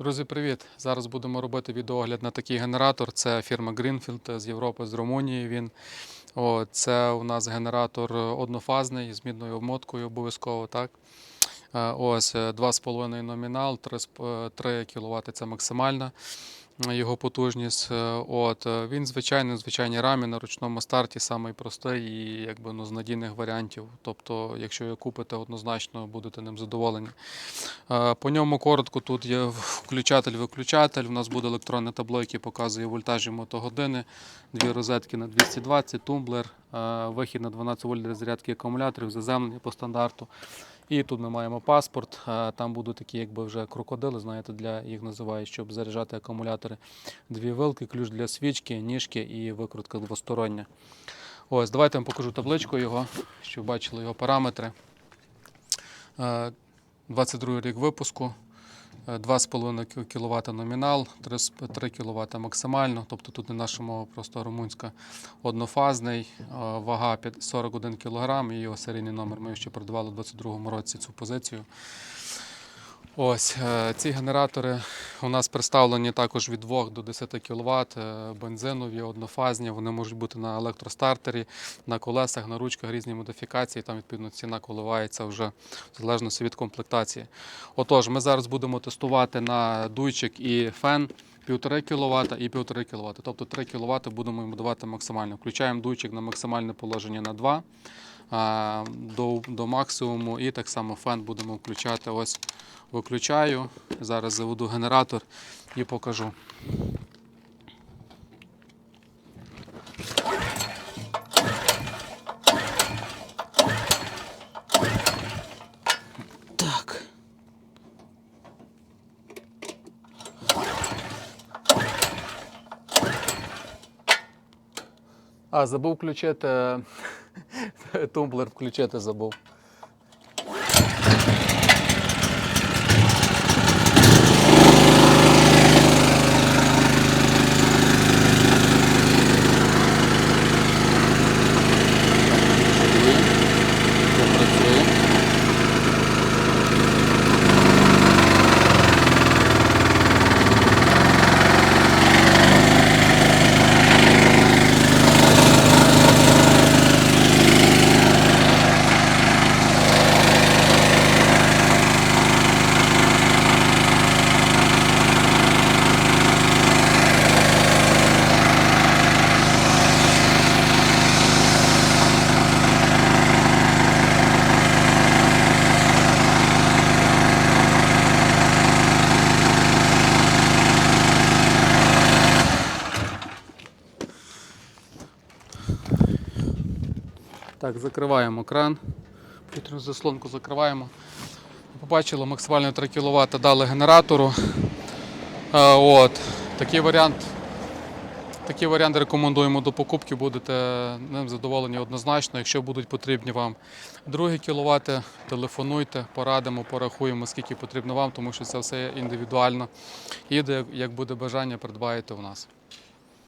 Друзі, привіт! Зараз будемо робити відеогляд на такий генератор. Це фірма Greenfield з Європи, з Румунії. Він О, це у нас генератор однофазний з мідною обмоткою обов'язково. Так? Е, Ось е, 2,5 номінал, 3, 3 кВт це максимальна е, його потужність. Е, От, е, він звичайний, звичайній рамі на ручному старті, самий простий і якби, ну, з надійних варіантів. Тобто, якщо його купите, однозначно будете ним задоволені. Е, По ньому коротко тут є включатель-виключатель. У нас буде електронне табло, яке показує вольтажі мотогодини, дві розетки на 220, тумблер, вихід на 12 вольт для зарядки акумуляторів, заземлення по стандарту. І тут ми маємо паспорт. Там будуть такі, якби вже крокодили, знаєте, для їх називають, щоб заряджати акумулятори. Дві вилки, ключ для свічки, ніжки і викрутка двостороння. Ось, давайте я вам покажу табличку його, щоб бачили його параметри. Е, 22 рік випуску, 2,5 кВт номінал, 3 кВт максимально, тобто тут не наша мова, просто румунська однофазний, е, вага п'ят- 41 кг і його серійний номер. Ми ще продавали у 2022 році цю позицію. Ось е, ці генератори у нас представлені також від 2 до 10 кВт, бензинові, однофазні. Вони можуть бути на електростартері, на колесах, на ручках різні модифікації. Там відповідно ціна коливається вже в залежності від комплектації. Отож, ми зараз будемо тестувати на дуйчик і фен. 1,5 кВт і 1,5 кВт. Тобто 3 кВт будемо йому давати максимально. Включаємо дуйчик на максимальне положення на 2 до, до максимуму. І так само фен будемо включати. Ось виключаю. Зараз заведу генератор і покажу. А, забув включити тумблер включити забув. Так, закриваємо кран. Повітряну заслонку закриваємо. Побачили, максимально 3 кВт дали генератору. Е, От. Такий варіант. Такий варіант рекомендуємо до покупки, будете ним задоволені однозначно. Якщо будуть потрібні вам другі кіловати, телефонуйте, порадимо, порахуємо, скільки потрібно вам, тому що це все індивідуально. І як буде бажання, придбаєте у нас.